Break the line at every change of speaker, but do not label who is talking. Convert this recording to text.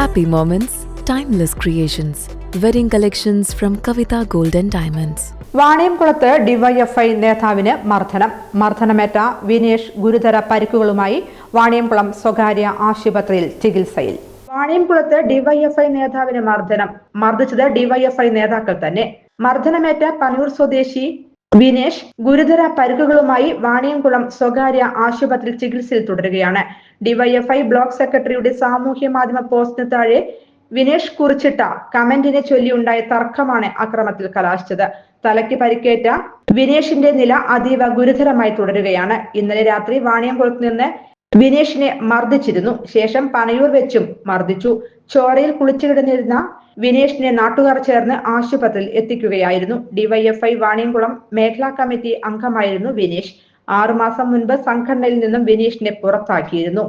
Happy moments, timeless creations. Wedding collections from Kavita Gold and Diamonds.
വാണിയംകുളത്ത് DYFI നേതാവിന് മർദ്ദനം മർദ്ദനമേറ്റ വിനേഷ് ഗുരുതര പരിക്കുകളുമായി വാണിയംകുളം സ്വകാര്യ ആശുപത്രിയിൽ ചികിത്സയിൽ വാണിയംകുളത്ത് ഡിവൈഎഫ്ഐ നേതാവിന് മർദ്ദനം മർദ്ദിച്ചത് ഡിവൈഎഫ്ഐ നേതാക്കൾ തന്നെ മർദ്ദനമേറ്റ പനൂർ സ്വദേശി വിനേഷ് ഗുരുതര പരുക്കുകളുമായി വാണിയംകുളം സ്വകാര്യ ആശുപത്രിയിൽ ചികിത്സയിൽ തുടരുകയാണ്. ഡിവൈഎഫ്ഐ ബ്ലോക്ക് സെക്രട്ടറിയുടെ സാമൂഹ്യ മാധ്യമ പോസ്റ്റിന് താഴെ വിനേഷ് കുറിച്ചിട്ട കമന്റിനെ ചൊല്ലിയുണ്ടായ തർക്കമാണ് അക്രമത്തിൽ കലാശിച്ചത്. തലയ്ക്ക് പരിക്കേറ്റ വിനേഷിന്റെ നില അതീവ ഗുരുതരമായി തുടരുകയാണ്. ഇന്നലെ രാത്രി വാണിയംകുളത്ത് നിന്ന് വിനേഷിനെ മർദ്ദിച്ചിരുന്നു. ശേഷം പനയൂർ വെച്ചും മർദ്ദിച്ചു. ചോരയിൽ കുളിച്ചു കിടന്നിരുന്ന വിനേഷിനെ നാട്ടുകാർ ചേർന്ന് ആശുപത്രിയിൽ എത്തിക്കുകയായിരുന്നു. ഡിവൈഎഫ്ഐ വാണിയംകുളം മേഖലാ കമ്മിറ്റി അംഗമായിരുന്നു വിനേഷ്. ആറുമാസം മുൻപ് സംഘടനയിൽ നിന്നും വിനീഷിനെ പുറത്താക്കിയിരുന്നു.